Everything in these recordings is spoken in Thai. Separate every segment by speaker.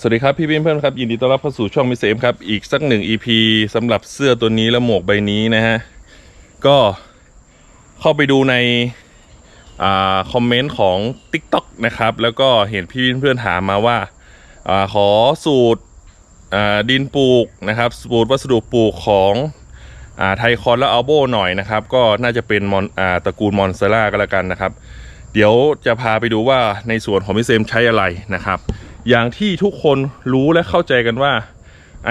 Speaker 1: สวัสดีครับพี่เพื่อนๆครับยินดีต้อนรับเข้าสู่ช่องมิเซมครับอีกสักหนึ่ง EP สำหรับเสื้อตัวนี้และหมวกใบนี้นะฮะก็เข้าไปดูในอ่าคอมเมนต์ของ TikTok นะครับแล้วก็เห็นพี่เพื่อนๆถามมาว่าอาขอสูตรอ่าดินปลูกนะครับสูตรวัสดุปลูกของอ่าไทคอนและอัลโบหน่อยนะครับก็น่าจะเป็นมอนอ่าตระกูลมอนเซล่าก็แล้วกันนะครับ เดี๋ยวจะพาไปดูว่าในส่วนของมิเซมใช้อะไรนะครับ อย่างที่ทุกคนรู้และเข้าใจกันว่า ไอ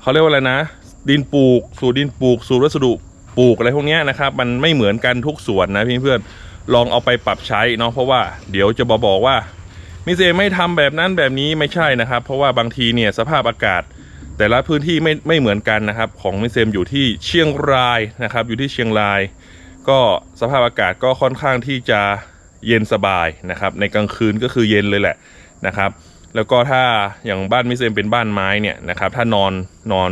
Speaker 1: เขาเรียกว่าอะไรนะ ดินปลูก สูตรดินปลูก สูตรวัสดุปลูกอะไรพวกนี้นะครับ มันไม่เหมือนกันทุกส่วนนะพี่เพื่อนลองเอาไปปรับใช้เนาะเพราะว่าเดี๋ยวจะบอกบอกว่ามิเซไม่ทำแบบนั้นแบบนี้ไม่ใช่นะครับ เพราะว่าบางทีเนี่ยสภาพอากาศ แต่ละพื้นที่ไม่ไม่เหมือนกันนะครับ ของมิเซมอยู่ที่เชียงรายนะครับ อยู่ที่เชียงราย ก็สภาพอากาศก็ค่อนข้างที่จะ เย็นสบายนะครับ ในกลางคืนก็คือเย็นเลยแหละนะครับ แล้วก็ถ้าอย่างบ้านมิเซมเป็นบ้านไม้เนี่ยนะครับถ้านอนนอน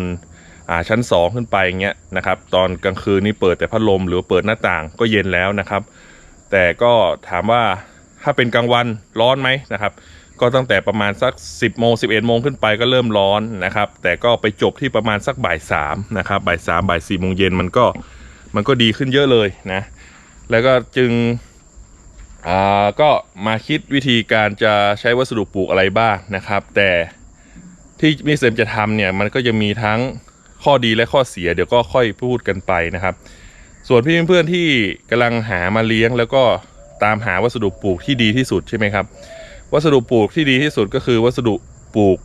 Speaker 1: อาชั้นสองขึ้นไปอย่างเงี้ยนะครับตอนกลางคืนนี่เปิดแต่พัดลมหรือเปิดหน้าต่างก็เย็นแล้วนะครับ แต่ก็ถามว่าถ้าเป็นกลางวันร้อนไหมนะครับ ก็ตั้งแต่ประมาณสัก 10โมง11โมงขึ้นไปก็เริ่มร้อนนะครับ แต่ก็ไปจบที่ประมาณสักบ่ายสามนะครับบ่ายสามบ่ายสี่โมงเย็นมันก็มันก็ดีขึ้นเยอะเลยนะแล้วก็จึง อ่าก็มาคิดวิธีการจะใช้วัสดุปลูกอะไรบ้างนะครับ แต่ที่มิสเซมจะทำเนี่ยมันก็จะมีทั้งข้อดีและข้อเสียเดี๋ยวก็ค่อยพูดกันไปนะครับ ส่วนพี่เพื่อนๆที่กำลังหามาเลี้ยง แล้วก็ตามหาวัสดุปลูกที่ดีที่สุดใช่ไหมครับ วัสดุปลูกที่ดีที่สุดก็คือวัสดุปลูก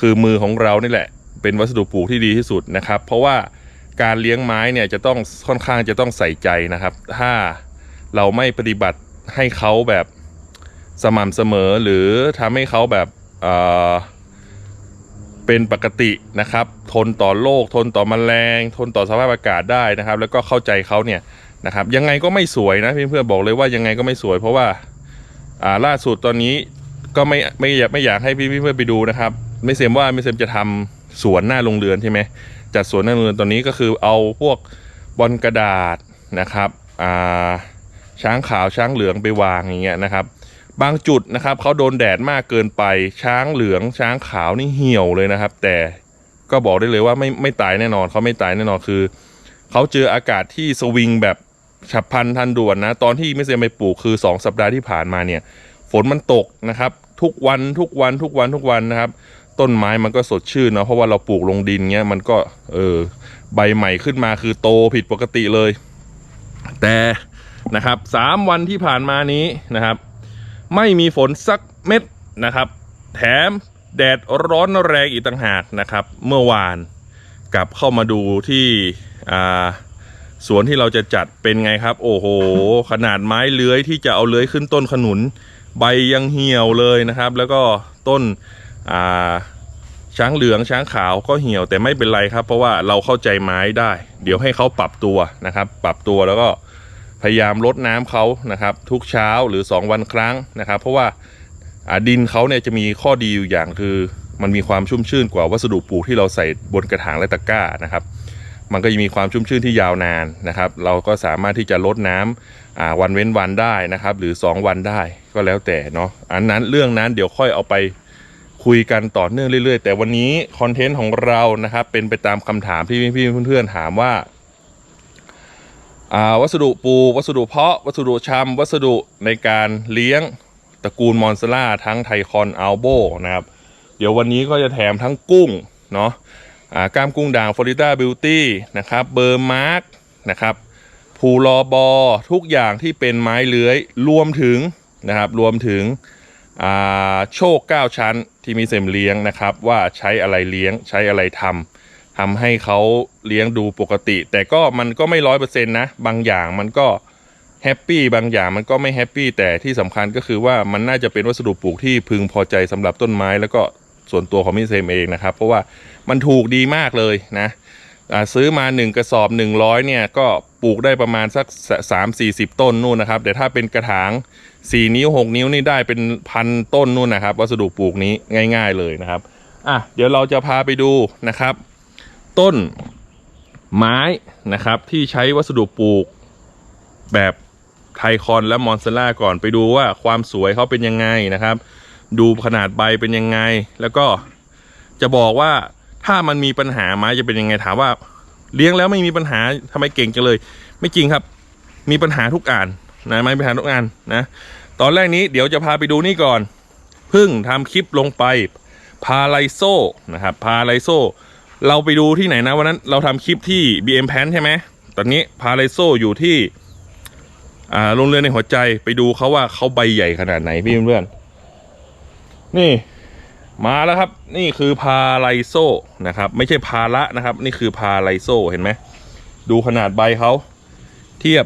Speaker 1: คือมือของเรานี่แหละ เป็นวัสดุปลูกที่ดีที่สุดนะครับ เพราะว่าการเลี้ยงไม้เนี่ยจะต้องค่อนข้างจะต้องใส่ใจนะครับ ถ้า เราไม่ปฏิบัติให้เขาแบบสม่ำเสมอหรือทำให้เขาแบบเเป็นปกตินะครับ ทนต่อโรคทนต่อแมลง ทนต่อสภาพอากาศได้นะครับ แล้วก็เข้าใจเขาเนี่ยนะครับ ยังไงก็ไม่สวยนะเพื่อนๆบอกเลยว่ายังไงก็ไม่สวย เพราะว่าอ่าล่าสุดตอนนี้ก็ไม่ไม่อยากไม่อยากให้พี่เพื่อนไปดูนะครับ ไม่เซมว่าไม่เซมจะทำสวนหน้าโรงเรือนใช่ไหมจัดสวนหน้าโรงเรือนตอนนี้ก็คือเอาพวกบอลกระดาษนะครับอ่า ช้างขาวช้างเหลืองไปวางอย่างเงี้ยนะครับ บางจุดนะครับเขาโดนแดดมากเกินไปช้างเหลืองช้างขาวนี่เหี่ยวเลยนะครับ แต่ก็บอกได้เลยว่าไม่ไม่ตายแน่นอนเขาไม่ตายแน่นอนคือเขาเจออากาศที่สวิงแบบฉับพลันทันด่วนนะตอนที่ไม่เซมไปปลูกคือ 2 สัปดาห์ที่ผ่านมาเนี่ย ฝนมันตกนะครับ ทุกวันทุกวันทุกวันทุกวันนะครับ ต้นไม้มันก็สดชื่นเนาะเพราะว่าเราปลูกลงดินเงี้ยมันก็เออใบใหม่ขึ้นมาคือโตผิดปกติเลย แต่ นะครับสามวันที่ผ่านมานี้นะครับ ไม่มีฝนสักเม็ดนะครับ แถมแดดร้อนแรงอีกต่างหากนะครับ เมื่อวานกลับเข้ามาดูที่สวนที่เราจะจัดเป็นไงครับ โอ้โห ขนาดไม้เลื้อยที่จะเอาเลื้อยขึ้นต้นขนุน ใบยังเหี่ยวเลยนะครับ แล้วก็ต้นช้างเหลืองช้างขาวก็เหี่ยวแต่ไม่เป็นไรครับ เพราะว่าเราเข้าใจไม้ได้ เดี๋ยวให้เขาปรับตัวนะครับ ปรับตัวแล้วก็ พยายามลดน้ำเขานะครับ ทุกเช้าหรือ 2 วันครั้งนะครับ เพราะว่าดินเขาเนี่ยจะมีข้อดีอยู่อย่างคือ มันมีความชุ่มชื่นกว่าวัสดุปลูกที่เราใส่บนกระถางและตะกร้านะครับ มันก็จะมีความชุ่มชื่นที่ยาวนานนะครับ เราก็สามารถที่จะลดน้ำอ่าวันเว้นวันได้นะครับ หรือ 2 วันได้ก็แล้วแต่เนาะอันนั้นเรื่องนั้นเดี๋ยวค่อยเอาไปคุยกันต่อเนื่องเรื่อยๆ แต่วันนี้คอนเทนต์ของเรานะครับเป็นไปตามคำถามที่พี่ๆเพื่อนๆถามว่า วัสดุปู วัสดุเพาะ วัสดุชำวัสดุในการเลี้ยงตระกูลมอนสล่าทั้งไทคอนอัลโบนะครับ เดี๋ยววันนี้ก็จะแถมทั้งกุ้งเนาะกล้ามกุ้งด่างฟลอริดาบิวตี้นะครับเบอร์มาร์กนะครับภูรอบอทุกอย่างที่เป็นไม้เลื้อยรวมถึงนะครับรวมถึงโชค 9 ชั้นที่มีเซมเลี้ยงนะครับ ว่าใช้อะไรเลี้ยงใช้อะไรทำ ทำให้เขาเลี้ยงดูปกติ แต่ก็มันก็ไม่ร้อยเปอร์เซ็นต์นะ บางอย่างมันก็แฮปปี้บางอย่างมันก็ไม่แฮปปี้แต่ที่สำคัญก็คือว่ามันน่าจะเป็นวัสดุปลูกที่พึงพอใจสำหรับต้นไม้ แล้วก็ส่วนตัวของมิเซมเองนะครับ เพราะว่ามันถูกดีมากเลยนะซื้อมา 1 กระสอบ 100เนี่ยก็ปลูกได้ประมาณสัก 3 4 0 ต้นนู่นนะครับ แต่ถ้าเป็นกระถางสี่นิ้วหกนิ้วนี่ได้เป็นพันต้นนู่นนะครับ วัสดุปลูกนี้ง่าย ๆเลยนะครับอะเดี๋ยวเราจะพาไปดูนะครับ ต้นไม้นะครับที่ใช้วัสดุปลูกแบบไทคอนและมอนเซล่าก่อนไปดูว่าความสวยเขาเป็นยังไงนะครับ ดูขนาดใบเป็นยังไง แล้วก็จะบอกว่าถ้ามันมีปัญหาไม้จะเป็นยังไงถามว่า เลี้ยงแล้วไม่มีปัญหาทำไมเก่งจังเลย ไม่จริงครับ มีปัญหาทุกอ่านนะไม่มีปัญหาทุกอ่านนะตอนแรกนี้เดี๋ยวจะพาไปดูนี่ก่อนพิ่งทำคลิปลงไปพาไลโซนะครับพาไลโซ เราไปดูที่ไหนนะวันนั้นเราทำคลิปที่ BM p a n ใช่ไหมตอนนี้พาไลโซอยู่ที่อ่าโรงเรือนในหัวใจไปดูเขาว่าเขาใบใหญ่ขนาดไหนพี่เพื่อนๆนี่ มาแล้วครับ นี่คือพาไลโซนะครับ ไม่ใช่พาละนะครับ นี่คือพาไลโซเห็นไหมดูขนาดใบเขาเทียบ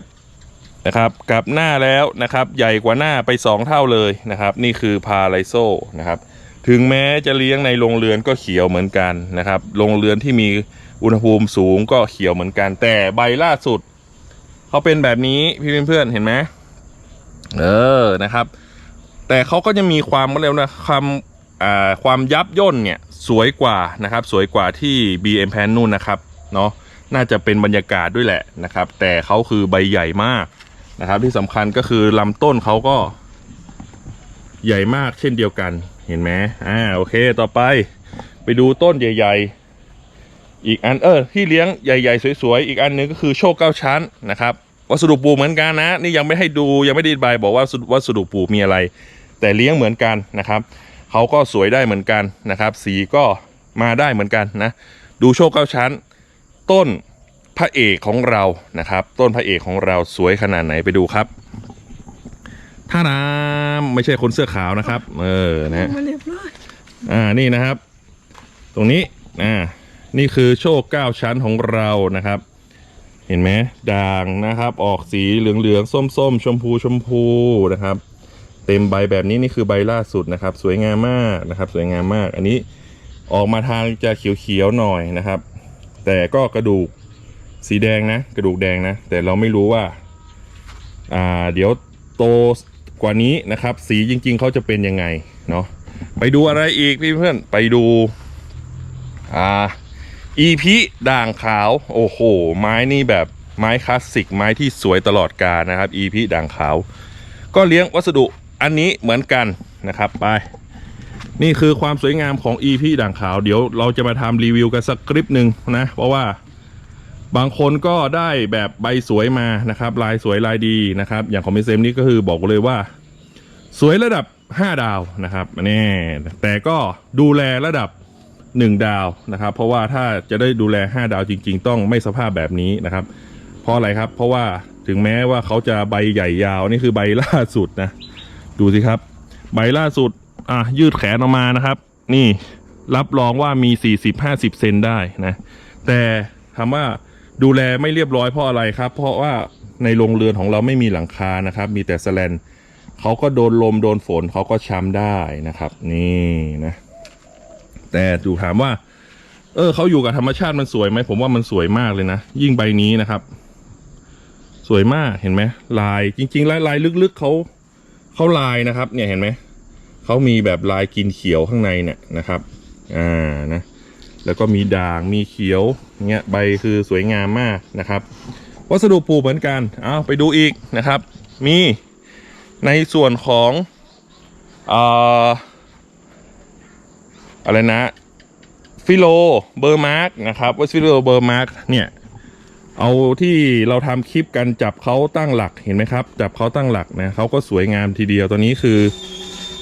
Speaker 1: นะครับกับหน้าแล้วนะครับ ใหญ่กว่าหน้าไปสองเท่าเลยนะครับ นี่คือพาไลโซนะครับ ถึงแม้จะเลี้ยงในโรงเรือนก็เขียวเหมือนกันนะครับ โรงเรือนที่มีอุณหภูมิสูงก็เขียวเหมือนกัน แต่ใบล่าสุดเขาเป็นแบบนี้พี่เพื่อนๆเห็นไหมเออนะครับ แต่เขาก็จะมีความเร็วนะความความยับย่นเนี่ยสวยกว่านะครับ สวยกว่าที่ BM p a n นู่นนะครับเนาะน่าจะเป็นบรรยากาศด้วยแหละนะครับ แต่เขาคือใบใหญ่มากนะครับ ที่สำคัญก็คือลำต้นเขาก็ใหญ่มากเช่นเดียวกัน เห็นไหมอ่าโอเคต่อไป ไปดูต้นใหญ่ ๆ อีกอันเออที่เลี้ยงใหญ่ๆ สวยๆ อีกอันหนึงก็คือโชคเก้าชั้นนะครับวัสดุปลูกเหมือนกันนะ นี่ยังไม่ให้ดูยังไม่ได้อธิบายบอกว่าวัสดุปลูกมีอะไร แต่เลี้ยงเหมือนกันนะครับเขาก็สวยได้เหมือนกันนะครับ สีก็มาได้เหมือนกันนะ ดูโชคเก้าชั้น ต้นพระเอกของเรานะครับ ต้นพระเอกของเราสวยขนาดไหนไปดูครับ ท่าน้ำไม่ใช่คนเสื้อขาวนะครับ เออนะ
Speaker 2: มาเรียบร้อย
Speaker 1: อ่านี่นะครับ ตรงนี้อ่านี่คือโชคเก้าชั้นของเรานะครับ เห็นไหมด่างนะครับ ออกสีเหลืองๆส้มๆชมพูชมพูนะครับ เต็มใบแบบนี้นี่คือใบล่าสุดนะครับ สวยงามมากนะครับ สวยงามมาก อันนี้ออกมาทางจะเขียวๆหน่อยนะครับ แต่ก็กระดูกสีแดงนะ กระดูกแดงนะ แต่เราไม่รู้ว่า อ่า เดี๋ยวโต กว่านี้นะครับ สีจริง ๆเขาจะเป็นยังไงเนาะไปดูอะไรอีกพี่เพื่อนไปดูอ่าอีพีด่างขาว โอ้โห ไม้นี่แบบไม้คลาสสิกไม้ที่สวยตลอดกาลนะครับอีพีด่างขาว ก็เลี้ยงวัสดุอันนี้เหมือนกันนะครับไป นี่คือความสวยงามของ EP ด่างขาว เดี๋ยวเราจะมาทำรีวิวกันสักคลิปหนึ่งนะ เพราะว่า บางคนก็ได้แบบใบสวยมานะครับ ลายสวยลายดีนะครับ อย่างของมิเซมนี่ก็คือบอกเลยว่า สวยระดับ 5 ดาวนะครับนี่แต่ก็ดูแลระดับ 1 ดาวนะครับ เพราะว่าถ้าจะได้ดูแล 5 ดาวจริง ๆ ต้องไม่สภาพแบบนี้นะครับ เพราะอะไรครับ เพราะว่าถึงแม้ว่าเขาจะใบใหญ่ยาวนี่คือใบล่าสุดนะ ดูสิครับ ใบล่าสุดอะยืดแขนออกมานะครับ นี่รับรองว่ามี 40-50 เซนได้นะ แต่ถามว่า ดูแลไม่เรียบร้อยเพราะอะไรครับ เพราะว่าในโรงเรือนของเราไม่มีหลังคานะครับ มีแต่แสแลนเขาก็โดนลมโดนฝนเขาก็ช้ำได้นะครับ นี่นะ แต่ดูถามว่า เออเขาอยู่กับธรรมชาติมันสวยไหมผมว่ามันสวยมากเลยนะ ยิ่งใบนี้นะครับ สวยมากเห็นไหมลายจริง ๆ ลายลายลึกๆเขาเขาลายนะครับ เนี่ยเห็นไหมเขามีแบบลายกินเขียวข้างในเนี่ยนะครับ อ่านะ แล้วก็มีด่างมีเขียวเงี้ยใบคือสวยงามมากนะครับ วัสดุปลูกเหมือนกันเอาไปดูอีกนะครับ มีในส่วนของอ่าอะไรนะฟิโลเบอร์มาร์กนะครับว่าฟิโลเบอร์มาร์กเนี่ยเอาที่เราทำคลิปกันจับเขาตั้งหลักเห็นไหมครับ จับเขาตั้งหลักนะเขาก็สวยงามทีเดียวตัวนี้คือ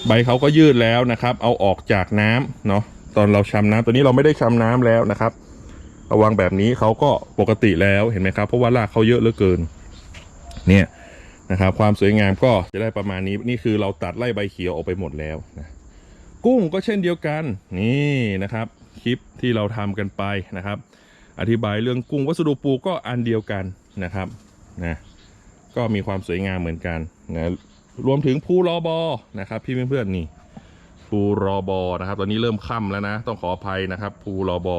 Speaker 1: ใบเขาก็ยืดแล้วนะครับ เอาออกจากน้ำเนาะ ตอนเราชำน้ำตัวนี้เราไม่ได้ชำน้ำแล้วนะครับระวังแบบนี้เขาก็ปกติแล้วเห็นไหมครับ เพราะว่ารากเขาเยอะเหลือเกิน เนี่ยนะครับความสวยงามก็จะได้ประมาณนี้นี่คือเราตัดไล่ใบเขียวออกไปหมดแล้วนะกุ้งก็เช่นเดียวกันนี่นะครับ คลิปที่เราทำกันไปนะครับ อธิบายเรื่องกุ้งวัสดุปูกก็อันเดียวกันนะครับนะก็มีความสวยงามเหมือนกันนะรวมถึงภูรอบอนะครับ พี่เพื่อนๆนี่ ภูรอบอนะครับ ตอนนี้เริ่มค่ำแล้วนะ ต้องขออภัยนะครับ ภูรอบอ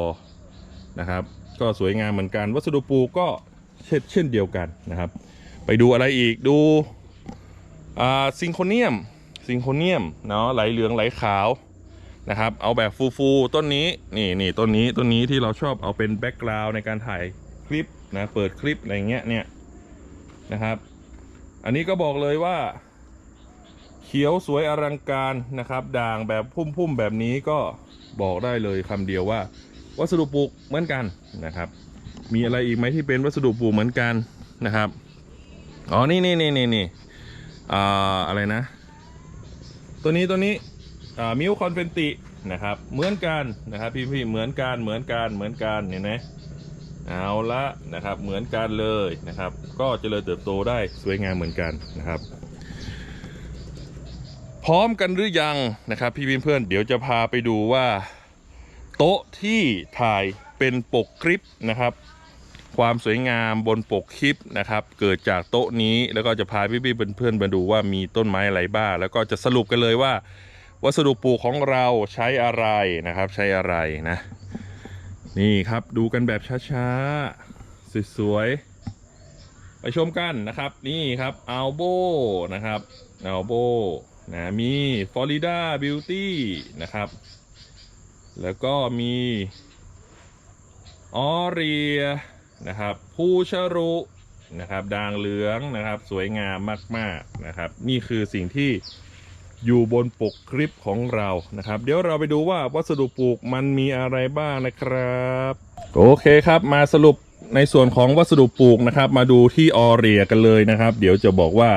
Speaker 1: นะครับ ก็สวยงามเหมือนกัน วัสดุปูก็เช่นเช่นเดียวกันนะครับ ไปดูอะไรอีกดูอ่าซิงโคเนียมซิงโคเนียมเนาะไหลเหลืองไหลขาวนะครับ เอาแบบฟูๆต้นนี้นี่นี่ต้นนี้ต้นนี้ที่เราชอบเอาเป็นแบ็กกราวน์ในการถ่ายคลิปนะเปิดคลิปอะไรเงี้ยเนี่ยนะครับ อันนี้ก็บอกเลยว่า ขียวสวยอลังการนะครับ ด่างแบบพุ่มๆแบบนี้ก็บอกได้เลยคำเดียวว่า วัสดุปลูกเหมือนกันนะครับ มีอะไรอีกไหมที่เป็นวัสดุปลูกเหมือนกันนะครับอ๋อนี่นี่นี่นี่นี่อ่าอะไรนะ ตัวนี้ตัวนี้อ่ามิวคอนเฟนตินะครับ เหมือนกันนะครับพี่พี่เหมือนกันเหมือนกันเหมือนกันเห็นไหมเอาละนะครับเหมือนกันเลยนะครับ ก็เจริญเติบโตได้สวยงามเหมือนกันนะครับ พร้อมกันหรือยังนะครับพี่เพื่อนๆเดี๋ยวจะพาไปดูว่า โต๊ะที่ถ่ายเป็นปกคลิปนะครับ ความสวยงามบนปกคลิปนะครับ เกิดจากโต๊ะนี้แล้วก็จะพาพี่ๆเพื่อนๆมาดูว่ามีต้นไม้อะไรบ้างแล้วก็จะสรุปกันเลยว่า วัสดุปลูกของเราใช้อะไรนะครับ ใช้อะไรนะ นี่ครับดูกันแบบช้าๆสวยๆไปชมกันนะครับ นี่ครับอัลโบนะครับอัลโบ นะมีฟลอริดาบิวตี้นะครับ แล้วก็มีออเรียนะครับภูชรุนะครับด่างเหลืองนะครับสวยงามมากๆนะครับ นี่คือสิ่งที่อยู่บนปกคลิปของเรานะครับ เดี๋ยวเราไปดูว่าวัสดุปลูกมันมีอะไรบ้างนะครับโอเคครับมาสรุปในส่วนของวัสดุปลูกนะครับ มาดูที่ออเรียกันเลยนะครับ เดี๋ยวจะบอกว่า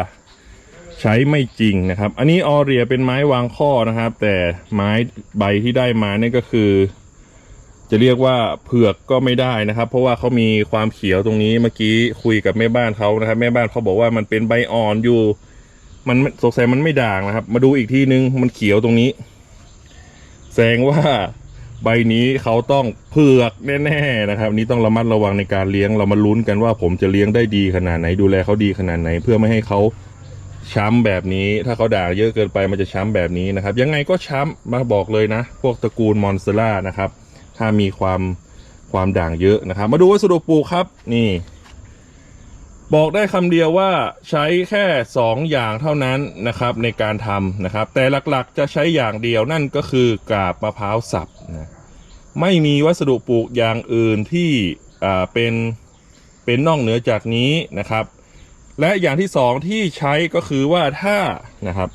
Speaker 1: ใช้ไม่จริงนะครับ อันนี้ออเรียเป็นไม้วางข้อนะครับ แต่ไม้ใบที่ได้มาเนี่ยก็คือ จะเรียกว่าเผือกก็ไม่ได้นะครับ เพราะว่าเขามีความเขียวตรงนี้เมื่อกี้คุยกับแม่บ้านเขานะครับ แม่บ้านเขาบอกว่ามันเป็นใบอ่อนอยู่ มันสงสัยมันไม่ด่างนะครับ มาดูอีกทีนึงมันเขียวตรงนี้ แสดงว่าใบนี้เขาต้องเผือกแน่ๆนะครับ นี่ต้องระมัดระวังในการเลี้ยงเรามาลุ้นกันว่าผมจะเลี้ยงได้ดีขนาดไหนดูแลเขาดีขนาดไหน เพื่อไม่ให้เขา ช้ำแบบนี้ถ้าเขาด่างเยอะเกินไปมันจะช้ำแบบนี้นะครับ ยังไงก็ช้ำมาบอกเลยนะ พวกตระกูลมอนสเตล่านะครับ ถ้ามีความความด่างเยอะนะครับ มาดูวัสดุปลูกครับนี่ บอกได้คำเดียวว่าใช้แค่ 2 อย่างเท่านั้นนะครับในการทำนะครับ แต่หลักๆจะใช้อย่างเดียวนั่นก็คือกาบมะพร้าวสับนะไม่มีวัสดุปลูกอย่างอื่นที่เป็นเป็นนอกเหนือจากนี้นะครับ และอย่างที่สองที่ใช้ก็คือว่าถ้านะครับ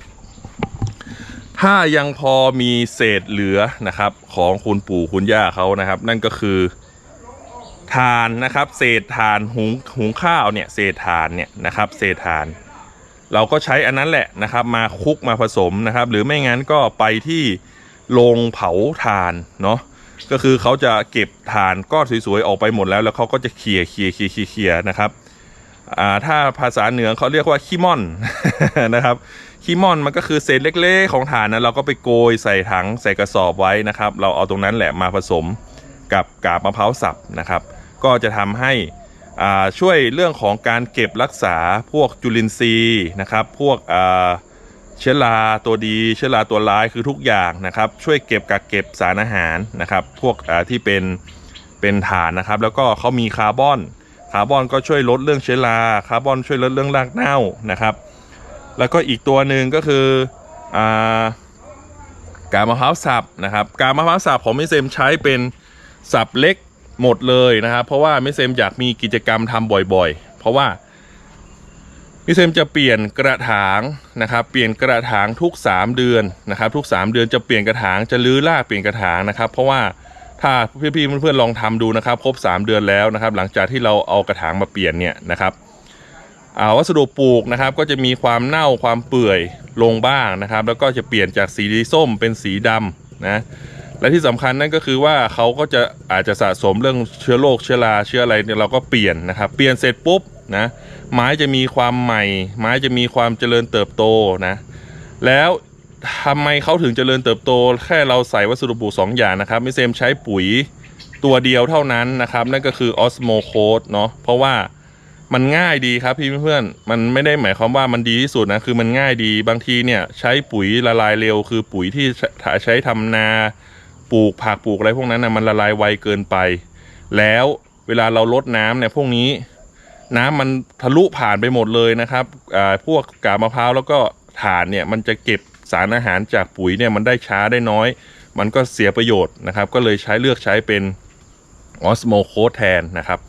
Speaker 1: ถ้ายังพอมีเศษเหลือนะครับ ของคุณปู่คุณย่าเขานะครับ นั่นก็คือทานนะครับ เศษทานหุงหุงข้าวเนี่ยเศษทานเนี่ยนะครับ เศษทาน เราก็ใช้อันนั้นแหละนะครับ มาคลุกมาผสมนะครับ หรือไม่งั้นก็ไปที่โรงเผาทานเนาะก็คือเขาจะเก็บทานก้อนสวยๆออกไปหมดแล้วแล้วเขาก็จะเคลียร์เคลียร์เคลียร์เคลียร์เคลียร์นะครับ อ่าถ้าภาษาเหนือเขาเรียกว่าขี้ม่อนนะครับขี้ม่อนมันก็คือเศษเล็กๆของฐานนะเราก็ไปโกยใส่ถังใส่กระสอบไว้นะครับ เราเอาตรงนั้นแหละมาผสมกับกาบมะพร้าวสับนะครับ ก็จะทำให้ช่วยเรื่องของการเก็บรักษาพวกจุลินทรีย์นะครับ พวกเชื้อราตัวดี เชื้อราตัวร้ายคือทุกอย่างนะครับ ช่วยเก็บกักเก็บสารอาหารนะครับ พวกที่เป็นเป็นฐานนะครับ แล้วก็เขามีคาร์บอน คาร์บอนก็ช่วยลดเรื่องเชื้อราคาร์บอนช่วยลดเรื่องรากเน่านะครับ แล้วก็อีกตัวหนึ่งก็คืออ่ากามะพร้าวสับนะครับกามะพร้าวสับของมิเซมใช้เป็นสับเล็กหมดเลยนะครับ เพราะว่ามิเซมอยากมีกิจกรรมทำบ่อยๆ เพราะว่ามิเซมจะเปลี่ยนกระถางนะครับ เปลี่ยนกระถางทุก 3 เดือนนะครับ ทุก 3 เดือนจะเปลี่ยนกระถางจะรื้อรากเปลี่ยนกระถางนะครับ เพราะว่า ถ้าพี่ๆเพื่อนๆลองทำดูนะครับ ครบ 3 เดือนแล้วนะครับ หลังจากที่เราเอากระถางมาเปลี่ยนเนี่ยนะครับวัสดุปลูกนะครับก็จะมีความเน่าความเปื่อยลงบ้างนะครับ แล้วก็จะเปลี่ยนจากสีส้มเป็นสีดำนะและที่สำคัญนั่นก็คือว่าเขาก็จะอาจจะสะสมเรื่องเชื้อโรคเชื้อราเชื้ออะไรเนี่ยเราก็เปลี่ยนนะครับ เปลี่ยนเสร็จปุ๊บนะไม้จะมีความใหม่ ไม้จะมีความเจริญเติบโตนะแล้ว ทำไมเขาถึงเจริญเติบโต แค่เราใส่วัสดุปลูกสองอย่างนะครับมิเซมใช้ปุ๋ยตัวเดียวเท่านั้นนะครับ นั่นก็คือออสโมโคดเนาะเพราะว่ามันง่ายดีครับพี่เพื่อนมันไม่ได้หมายความว่ามันดีที่สุดนะคือมันง่ายดีบางทีเนี่ยใช้ปุ๋ยละลายเร็ว คือปุ๋ยที่ใช้ใช้ทำนาปลูกผักปลูกอะไรพวกนั้นนะมันละลายไวเกินไป แล้วเวลาเราลดน้ำเนี่ยพวกนี้ น้ำมันทะลุผ่านไปหมดเลยนะครับพวกกาบมะพร้าวแล้วก็ถ่านเนี่ยมันจะเก็บ สารอาหารจากปุ๋ยเนี่ยมันได้ช้าได้น้อย มันก็เสียประโยชน์นะครับ ก็เลยใช้เลือกใช้เป็นออสโมโคแทนนะครับ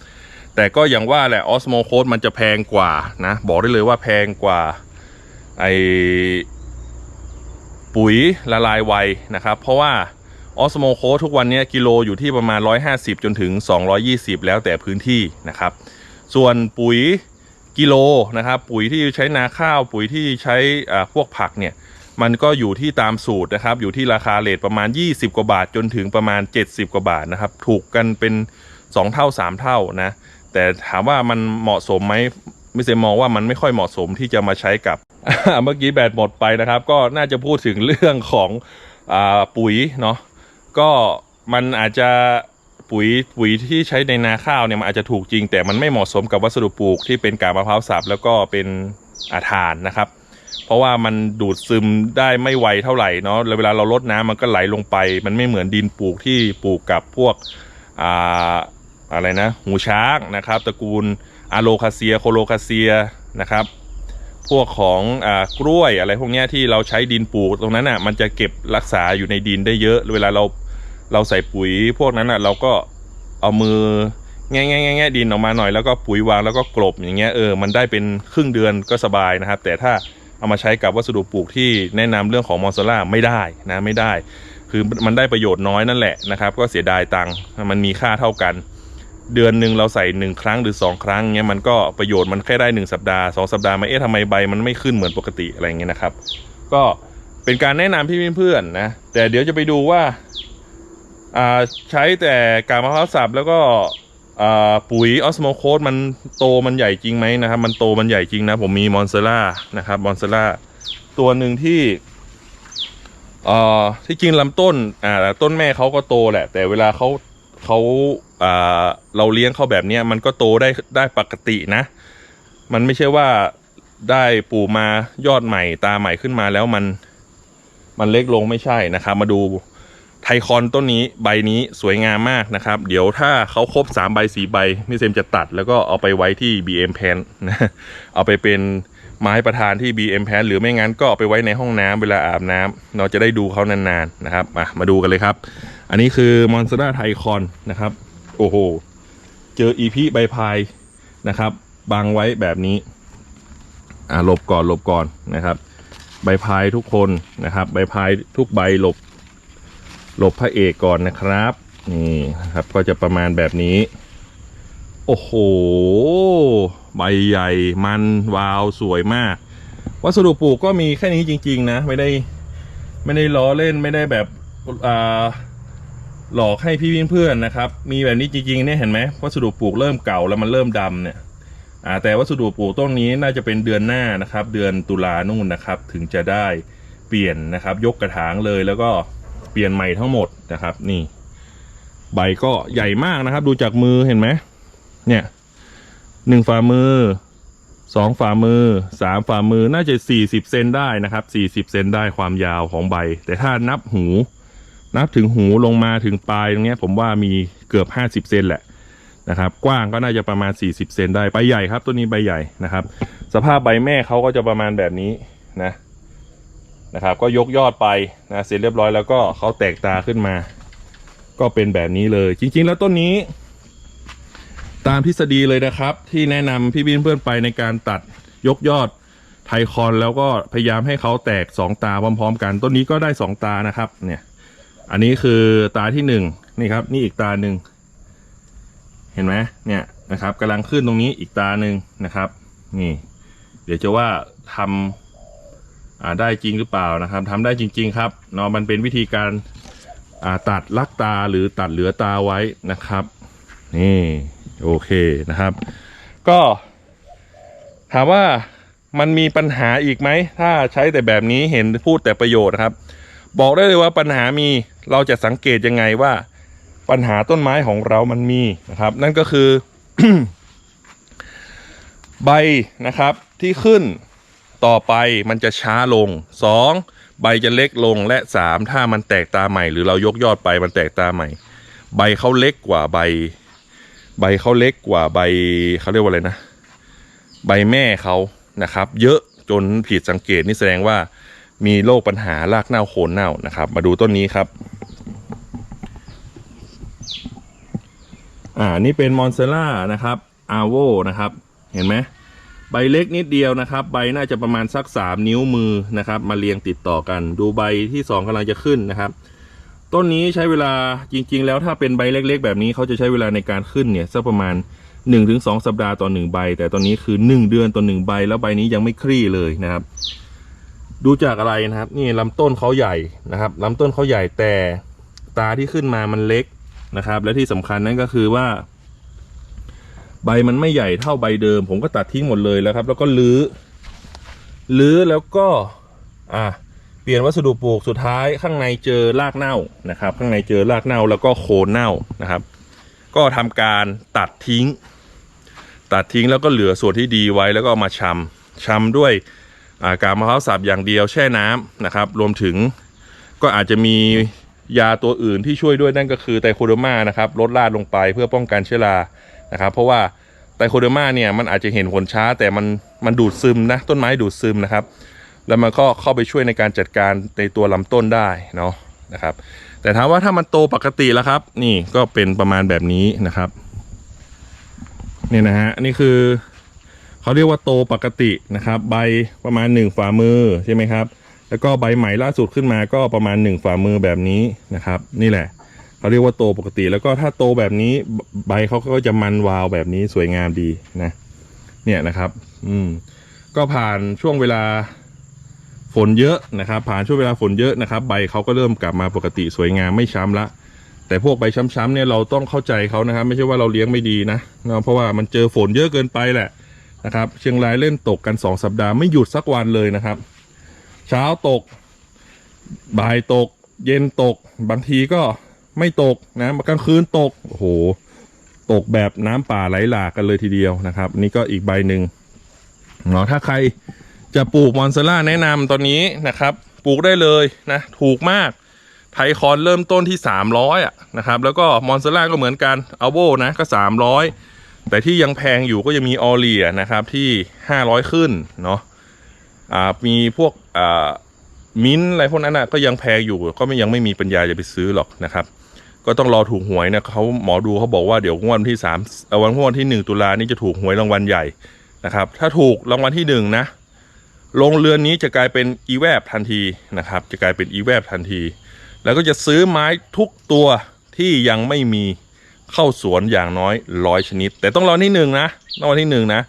Speaker 1: แต่ก็อย่างว่าแหละออสโมโคดมันจะแพงกว่านะบอกได้เลยว่าแพงกว่าไอปุ๋ยละลายไวนะครับ เพราะว่าออสโมโคทุกวันนี้กิโลอยู่ที่ประมาณ 150 จนถึง 220 แล้วแต่พื้นที่นะครับ ส่วนปุ๋ยกิโลนะครับ ปุ๋ยที่ใช้นาข้าว ปุ๋ยที่ใช้พวกผักเนี่ย มันก็อยู่ที่ตามสูตรนะครับ อยู่ที่ราคาเลทประมาณ 20 กว่าบาทจนถึงประมาณ 70 กว่าบาทนะครับ ถูกกันเป็น 2 เท่า 3 เท่านะ แต่ถามว่ามันเหมาะสมไหมไม่เซมองว่ามันไม่ค่อยเหมาะสมที่จะมาใช้กับ เมื่อกี้แบตหมดไปนะครับ ก็น่าจะพูดถึงเรื่องของอปุ๋ยเนาะก็มันอาจจะปุ๋ยปุ๋ยที่ใช้ในนาข้าวเนี่ยมันอาจจะถูกจริง แต่มันไม่เหมาะสมกับวัสดุปลูกที่เป็นกาบมะพร้าวสับแล้วก็เป็นอาทานนะครับ เพราะว่ามันดูดซึมได้ไม่ไวเท่าไหร่เนาะแล้วเวลาเราลดน้ำมันก็ไหลลงไป มันไม่เหมือนดินปลูกที่ปลูกกับพวกอ่าอะไรนะหูช้างนะครับ ตระกูลอะโลคาเซียโคโลคาเซียนะครับ พวกของอ่ากล้วยอะไรพวกนี้ที่เราใช้ดินปลูกตรงนั้นอะมันจะเก็บรักษาอยู่ในดินได้เยอะ เวลาเราเราใส่ปุ๋ย พวกนั้นอะเราก็เอามือแง่แง่แง่แง่ดินออกมาหน่อยแล้วก็ปุ๋ยวางแล้วก็กลบอย่างเงี้ยเออมันได้เป็นครึ่งเดือนก็สบายนะครับ แต่ถ้า เอามาใช้กับวัสดุปลูกที่แนะนำเรื่องของมอสซาร่าไม่ได้นะไม่ได้ คือมันได้ประโยชน์น้อยนั่นแหละนะครับ ก็เสียดายตังค์มันมีค่าเท่ากัน เดือนหนึ่งเราใส่หนึ่งครั้งหรือสองครั้งเงี้ยมันก็ประโยชน์มันแค่ได้หนึ่งสัปดาห์สองสัปดาห์มาเอ๊ะทำไมใบมันไม่ขึ้นเหมือนปกติอะไรเงี้ยนะครับ ก็เป็นการแนะนำพี่เพื่อนๆนะแต่เดี๋ยวจะไปดูว่าอ่าใช้แต่กากมะพร้าวสับแล้วก็ ปุ๋ยออสโมโคสมันโตมันใหญ่จริงไหมนะครับ มันโตมันใหญ่จริงนะ ผมมีมอนเซล่านะครับมอนเซล่าตัวหนึ่งที่เอ่อที่จริงลำต้นอ่าต้นแม่เขาก็โตแหละ แต่เวลาเขาเขาอ่าเราเลี้ยงเขาแบบเนี้ยมันก็โตได้ได้ปกตินะ มันไม่ใช่ว่าได้ปลูกมายอดใหม่ตาใหม่ขึ้นมาแล้วมัน มันเล็กลงไม่ใช่นะครับ มาดู ไทคอนต้นนี้ใบนี้สวยงามมากนะครับ เดี๋ยวถ้าเขาครบ3ใบ4ใบมิเซมจะตัดแล้วก็เอาไปไว้ที่ BM Pan นะเอาไปเป็นไม้ประธานที่ BM Pan หรือไม่งั้นก็เอาไปไว้ในห้องน้ำเวลาอาบน้ำเราจะได้ดูเขานานๆนะครับมามาดูกันเลยครับ อันนี้คือมอนสเตอร์ไทคอนนะครับ โอ้โห เจออีพีใบพายนะครับบังไว้แบบนี้อ่าหลบก่อนหลบก่อนนะครับ ใบพายทุกคนนะครับ ใบพายทุกใบหลบ หลบพระเอกก่อนนะครับ นี่นะครับก็จะประมาณแบบนี้ โอ้โห ใบใหญ่มันวาวสวยมาก วัสดุปลูกก็มีแค่นี้จริง ๆ นะ ไม่ได้ไม่ได้ล้อเล่นไม่ได้แบบอ่าหลอกให้พี่เพื่อนๆนะครับ มีแบบนี้จริงๆเนี่ยเห็นไหมวัสดุปลูกเริ่มเก่าแล้วมันเริ่มดำเนี่ยอ่าแต่วัสดุปลูกต้นนี้น่าจะเป็นเดือนหน้านะครับ เดือนตุลานู่นนะครับ ถึงจะได้เปลี่ยนนะครับ ยกกระถางเลยแล้วก็ เปลี่ยนใหม่ทั้งหมดนะครับ นี่ ใบก็ใหญ่มากนะครับ ดูจากมือเห็นไหมเนี่ยหนึ่งฝ่ามือสองฝ่ามือสามฝ่ามือน่าจะสี่สิบเซนได้นะครับสี่สิบเซนได้ความยาวของใบ แต่ถ้านับหู นับถึงหูลงมาถึงปลายตรงเนี้ยผมว่ามีเกือบห้าสิบเซนแหละนะครับ กว้างก็น่าจะประมาณสี่สิบเซนได้ใบใหญ่ครับ ตัวนี้ใบใหญ่นะครับ สภาพใบแม่เขาก็จะประมาณแบบนี้นะ นะครับ ก็ยกยอดไปนะเสร็จเรียบร้อยแล้วก็เขาแตกตาขึ้นมา ก็เป็นแบบนี้เลย จริง ๆ แล้วต้นนี้ ตามทฤษฎีเลยนะครับ ที่แนะนำพี่บินเพื่อนไปในการตัดยกยอดไทคอนแล้วก็พยายามให้เขาแตกสองตาพร้อม ๆ กันต้นนี้ก็ได้สองตานะครับ เนี่ย อันนี้คือตาที่หนึ่งนี่ครับ นี่อีกตาหนึ่งเห็นไหมเนี่ยนะครับกำลังขึ้นตรงนี้อีกตาหนึ่งนะครับ นี่ เดี๋ยวจะว่าทำอ่า ได้จริงหรือเปล่านะครับทำได้จริง ๆ ครับเนาะมันเป็นวิธีการอ่าตัดลักตาหรือตัดเหลือตาไว้นะครับ นี่โอเคนะครับ ก็ ถามว่ามันมีปัญหาอีกไหม ถ้าใช้แต่แบบนี้เห็นพูดแต่ประโยชน์ครับ บอกได้เลยว่าปัญหามีเราจะสังเกตยังไงว่า ปัญหาต้นไม้ของเรามันมีนะครับ นั่นก็คือ ใบนะครับที่ขึ้น ต่อไปมันจะช้าลง 2. ใบจะเล็กลงและ 3. ถ้ามันแตกตาใหม่ หรือเรายกยอดไปมันแตกตาใหม่ ใบเขาเล็กกว่าใบ ใบเขาเล็กกว่าใบเขาเรียกว่าอะไรนะ ใบแม่เขานะครับ เยอะจนผิดสังเกตนี่แสดงว่ามีโรคปัญหารากเน่าโคนเน่านะครับ มาดูต้นนี้ครับ อ่านี่เป็นมอนเซล่านะครับอาโวนะครับ เห็นไหม ใบเล็กนิดเดียวนะครับ ใบน่าจะประมาณสักสามนิ้วมือนะครับ มาเรียงติดต่อกัน ดูใบที่สองกำลังจะขึ้นนะครับ ต้นนี้ใช้เวลาจริง ๆ แล้วถ้าเป็นใบเล็ก ๆ แบบนี้เขาจะใช้เวลาในการขึ้นเนี่ยสักประมาณ1นถึงสสัปดาห์ต่อหนึ่งใบ แต่ตอนนี้คือ 1 เดือนต่อหนึ่งใบ แล้วใบนี้ยังไม่คลี่เลยนะครับ ดูจากอะไรนะครับ นี่ลำต้นเขาใหญ่นะครับลำต้นเขาใหญ่แต่ตาที่ขึ้นมามันเล็กนะครับ และที่สำคัญนั่นก็คือว่า ใบมันไม่ใหญ่เท่าใบเดิม ผมก็ตัดทิ้งหมดเลยแล้วครับ แล้วก็ลื้อลื้อแล้วก็อะเปลี่ยนวัสดุปลูกสุดท้ายข้างในเจอรากเน่านะครับ ข้างในเจอรากเน่าแล้วก็โคนเน่านะครับ ก็ทำการตัดทิ้ง ตัดทิ้งแล้วก็เหลือส่วนที่ดีไว้แล้วก็ามาชำชำด้วยอากาบมะพร้าวสับอย่างเดียวแช่น้ำนะครับ รวมถึงก็อาจจะมียาตัวอื่นที่ช่วยด้วยนั่นก็คือไตโคโดมานะครับลดราดลงไปเพื่อป้องกันเชื้อรา นะครับเพราะว่าไตโคโดมาเนี่ยมันอาจจะเห็นผลช้าแต่มันมันดูดซึมนะต้นไม้ดูดซึมนะครับ แล้วมันก็เข้าไปช่วยในการจัดการในตัวลำต้นได้เนาะนะครับ แต่ถามว่าถ้ามันโตปกติแล้วครับ นี่ก็เป็นประมาณแบบนี้นะครับเนี่ยนะฮะนี่คือเขาเรียกว่าโตปกตินะครับ ใบประมาณหนึ่งฝ่ามือใช่ไหมครับ แล้วก็ใบใหม่ล่าสุดขึ้นมาก็ประมาณหนึ่งฝ่ามือแบบนี้นะครับ นี่แหละ เขาเรียกว่าโตปกติ แล้วก็ถ้าโตแบบนี้ใบเขาก็จะมันวาวแบบนี้สวยงามดีนะ เนี่ยนะครับ อืม ก็ผ่านช่วงเวลาฝนเยอะนะครับ ผ่านช่วงเวลาฝนเยอะนะครับ ใบเขาก็เริ่มกลับมาปกติสวยงามไม่ช้ำละ แต่พวกใบช้ำๆเนี่ยเราต้องเข้าใจเขานะครับ ไม่ใช่ว่าเราเลี้ยงไม่ดีนะเนาะเพราะว่ามันเจอฝนเยอะเกินไปแหละนะครับ เชียงรายเล่นตกกันสองสัปดาห์ไม่หยุดสักวันเลยนะครับ เช้าตก บ่ายตก เย็นตก บางทีก็ ไม่ตกนะกลางคืนตกโอ้โหตกแบบน้ำป่าไหลหลากกันเลยทีเดียวนะครับ นี่ก็อีกใบหนึ่งเนาะถ้าใครจะปลูกมอนเซล่าแนะนำตอนนี้นะครับ ปลูกได้เลยนะถูกมากไทคอนเริ่มต้นที่ 300อะนะครับ แล้วก็มอนเซล่าก็เหมือนกันอัลโบนะก็ 300 แต่ที่ยังแพงอยู่ก็ยังมีออเลียนะครับที่ 500 ขึ้นเนาะอ่ามีพวกอ่ามิ้นอะไรพวกนั้นอะก็ยังแพงอยู่ก็ไม่ยังไม่มีปัญญาจะไปซื้อหรอกนะครับ ก็ต้องรอถูกหวยนะเขาหมอดูเขาบอกว่าเดี๋ยวงวดวันที่สามเอ่อวันงวดที่หนึ่งตุลานี่จะถูกหวยรางวัลใหญ่นะครับ ถ้าถูกรางวัลที่หนึ่งนะโรงเรือนนี้จะกลายเป็นอีแวบทันทีนะครับ จะกลายเป็นอีแวบทันที แล้วก็จะซื้อไม้ทุกตัวที่ยังไม่มีเข้าสวนอย่างน้อยร้อยชนิด แต่ต้องรอที่หนึ่งนะต้องรอที่หนึ่งนะ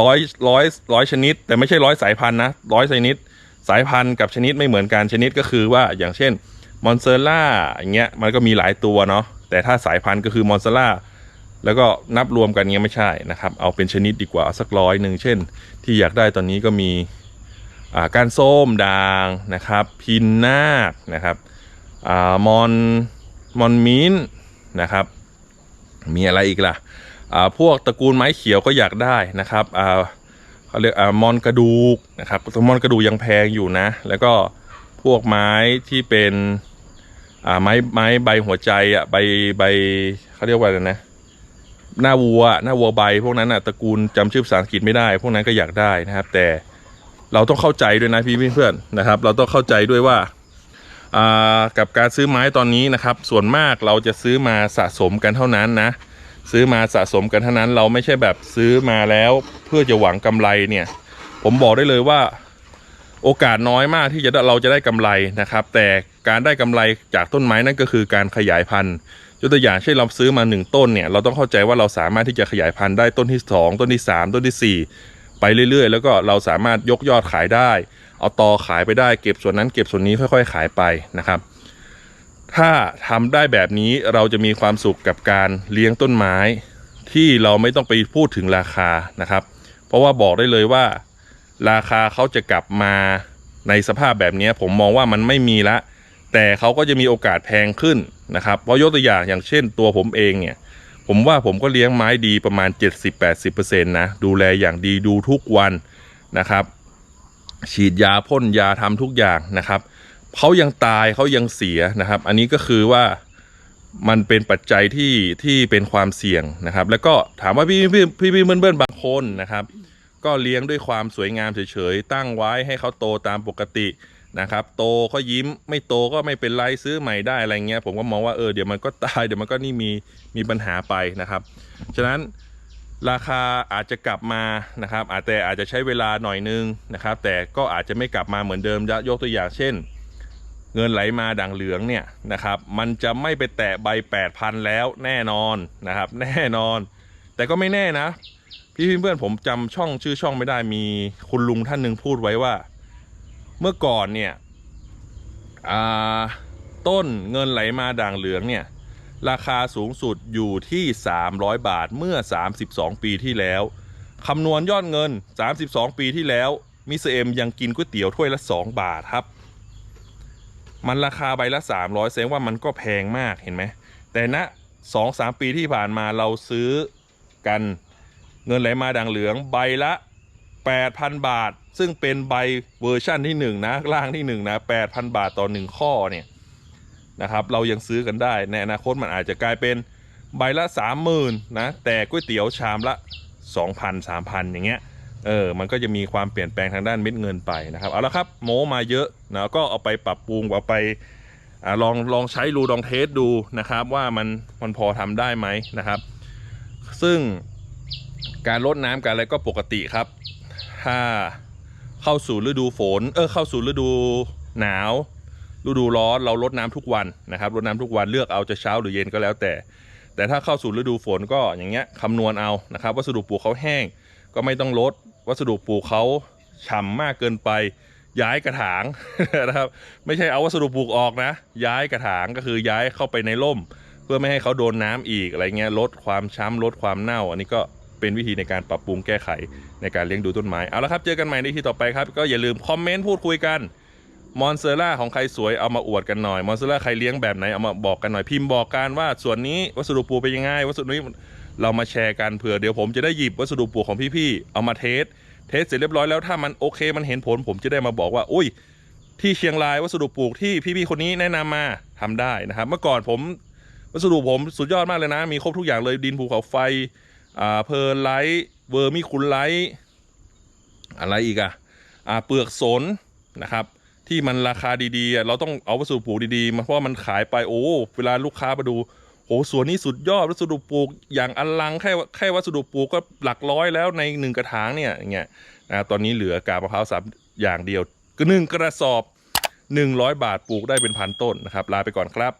Speaker 1: ร้อยร้อยร้อยชนิด แต่ไม่ใช่ร้อยสายพันธุ์นะร้อยชนิด สายพันธุ์กับชนิดไม่เหมือนกันชนิดก็คือว่าอย่างเช่น มอนเซล่าอย่างเงี้ยมันก็มีหลายตัวเนาะแต่ถ้าสายพันธุ์ก็คือมอนเซล่าแล้วก็นับรวมกันเงี้ยไม่ใช่นะครับ เอาเป็นชนิดดีกว่าสักร้อยหนึ่งเช่น ที่อยากได้ตอนนี้ก็มีอ่าการส้มด่างนะครับ พินนาคนะครับอามอนมอนมินนะครับ มีอะไรอีกล่ะอ่าพวกตระกูลไม้เขียวก็อยากได้นะครับอ่าเขาเรียกอ่ามอนกระดูกนะครับมอนกระดูกยังแพงอยู่นะ แล้วก็ วกไม้ที่เป็นอ่าไม้ไม้ใบหัวใจอะใบใบเขาเรียกว่าอะไรนะหน้าวัวหน้าวัวใบ พวกนั้นอะตระกูลจำชื่อภาษาอังกฤษไม่ได้ พวกนั้นก็อยากได้นะครับ แต่เราต้องเข้าใจด้วยนะพี่เพื่อนนะครับ เราต้องเข้าใจด้วยว่าอ่ากับการซื้อไม้ตอนนี้นะครับ ส่วนมากเราจะซื้อมาสะสมกันเท่านั้นนะ ซื้อมาสะสมกันเท่านั้น เราไม่ใช่แบบซื้อมาแล้วเพื่อจะหวังกำไรเนี่ย ผมบอกได้เลยว่า โอกาสน้อยมากที่จะได้เราจะได้กำไรนะครับ แต่การได้กำไรจากต้นไม้นั่นก็คือการขยายพันธุ์ยกตัวอย่างเช่นเราซื้อมาหนึ่งต้นเนี่ยเราต้องเข้าใจว่าเราสามารถที่จะขยายพันธุ์ได้ต้นที่สองต้นที่สามต้นที่สี่ไปเรื่อยๆ แล้วก็เราสามารถยกยอดขายได้ เอาตอขายไปได้เก็บส่วนนั้นเก็บส่วนนี้ค่อย ๆ ขายไปนะครับ ถ้าทำได้แบบนี้เราจะมีความสุขกับการเลี้ยงต้นไม้ ที่เราไม่ต้องไปพูดถึงราคานะครับ เพราะว่าบอกได้เลยว่า ราคาเขาจะกลับมาในสภาพแบบนี้ผมมองว่ามันไม่มีละ แต่เขาก็จะมีโอกาสแพงขึ้นนะครับเพราะยกตัวอย่างอย่างเช่นตัวผมเองเนี่ยผมว่าผมก็เลี้ยงไม้ดีประมาณ 70-80%นะดูแลอย่างดีดูทุกวันนะครับ ฉีดยาพ่นยาทำทุกอย่างนะครับเขายังตายเขายังเสียนะครับ อันนี้ก็คือว่ามันเป็นปัจจัยที่ที่เป็นความเสี่ยงนะครับ แล้วก็ถามว่าพี่พี่พี่พี่เพื่อนๆบางคนนะครับ ก็เลี้ยงด้วยความสวยงามเฉยๆ ตั้งไว้ให้เขาโตตามปกตินะครับ โตก็ยิ้มไม่โตก็ไม่เป็นไรซื้อใหม่ได้อะไรเงี้ย ผมก็มองว่าเออเดี๋ยวมันก็ตายเดี๋ยวมันก็นี่มีมีปัญหาไปนะครับ ฉะนั้นราคาอาจจะกลับมานะครับ อาจแต่อาจจะใช้เวลาหน่อยนึงนะครับ แต่ก็อาจจะไม่กลับมาเหมือนเดิมยยกตัวอย่างเช่น เงินไหลมาด่างเหลืองเนี่ยนะครับ มันจะไม่ไปแตะใบ 8,000 แล้วแน่นอนนะครับ แน่นอน แต่ก็ไม่แน่นะ พี่เพื่อนผมจำช่องชื่อช่องไม่ได้มีคุณลุงท่านหนึ่งพูดไว้ว่า เมื่อก่อนเนี่ยต้นเงินไหลมาด่างเหลืองเนี่ย ราคาสูงสุดอยู่ที่ 300 บาทเมื่อ 32 ปีที่แล้วคำนวณยอดเงิน 32 ปีที่แล้วมิสเอ็มยังกินก๋วยเตี๋ยวถ้วยละ 2 บาทครับ มันราคาใบละ 300แสดงว่ามันก็แพงมากเห็นไหมแต่ณสองสามปีที่ผ่านมาเราซื้อกัน เงินไหลมาด่างเหลืองใบละ 8,000 บาท ซึ่งเป็นใบเวอร์ชั่นที่1นะร่างที่1นะ8,000 บาทต่อ 1 ข้อเนี่ยนะครับเรายังซื้อกันได้ในอนาคตมันอาจจะกลายเป็นใบละสามหมื่นะแต่ก๋วยเตี๋ยวชามละสองพันสามพันอย่างเงี้ยเออมันก็จะมีความเปลี่ยนแปลงทางด้านเม็ดเงินไปนะครับเอาละครับโมมาเยอะนะก็เอาไปปรับปรุงเอาไปอลองลองใช้รูลองเทสดูนะครับว่ามันมันพอทำได้ไหมนะครับ ซึ่ง การลดน้ำการอะไรก็ปกติครับ ถ้าเข้าสู่ฤดูฝน เออเข้าสู่ฤดูหนาว ฤดูร้อนเราลดน้ำทุกวันนะครับลดน้ำทุกวันเลือกเอาจะเช้าหรือเย็นก็แล้วแต่ แต่ถ้าเข้าสู่ฤดูฝนก็อย่างเงี้ยคำนวณเอานะครับ วัสดุปลูกเขาแห้ง ก็ไม่ต้องลด วัสดุปลูกเขาฉ่ำมากเกินไป ย้ายกระถางนะครับไม่ใช่เอาวัสดุปลูกออกนะ ย้ายกระถางก็คือย้ายเข้าไปในร่ม เพื่อไม่ให้เขาโดนน้ำอีกอะไรเงี้ยลดความช้ำลดความเน่า อันนี้ก็ เป็นวิธีในการปรับปรุงแก้ไขในการเลี้ยงดูต้นไม้ เอาละครับ เจอกันใหม่ในที่ต่อไปครับ ก็อย่าลืมคอมเมนต์พูดคุยกันมอนเซอร่าของใครสวยเอามาอวดกันหน่อยมอนเซอร่าใครเลี้ยงแบบไหนเอามาบอกกันหน่อยพิมพ์บอกกันว่าส่วนนี้วัสดุปลูกเป็นยังไงวัสดุนี้เรามาแชร์กันเผื่อเดี๋ยวผมจะได้หยิบวัสดุปลูกของพี่ๆเอามาเทสเทสเสร็จเรียบร้อยแล้วถ้ามันโอเค มันเห็นผลผมจะได้มาบอกว่าอุ้ย ที่เชียงรายวัสดุปลูกที่พี่ๆคนนี้แนะนำมาทำได้นะครับ เมื่อก่อนผมวัสดุผมสุดยอดมากเลยนะ มีครบทุกอย่างเลยดินภูเขาไฟ อ่าเพร์ลไลท์เวอร์มิคุลไลท์อะไรอีกอะอ่าเปลือกสนนะครับ ที่มันราคาดีๆ เราต้องเอาวัสดุปลูกดีๆมาเพราะมันขายไปโอ้เวลาลูกค้ามาดูโอ้สวนนี้สุดยอดวัสดุปลูกอย่างอลังแค่แค่วัสดุปลูกก็หลักร้อยแล้วในหนึ่งกระถางเนี่ยอย่างเงี้ยนะตอนนี้เหลือกาบมะพร้าวสามอย่างเดียวก็หนึ่งกระสอบ 100 บาทปลูกได้เป็นพันต้นนะครับ ลาไปก่อนครับ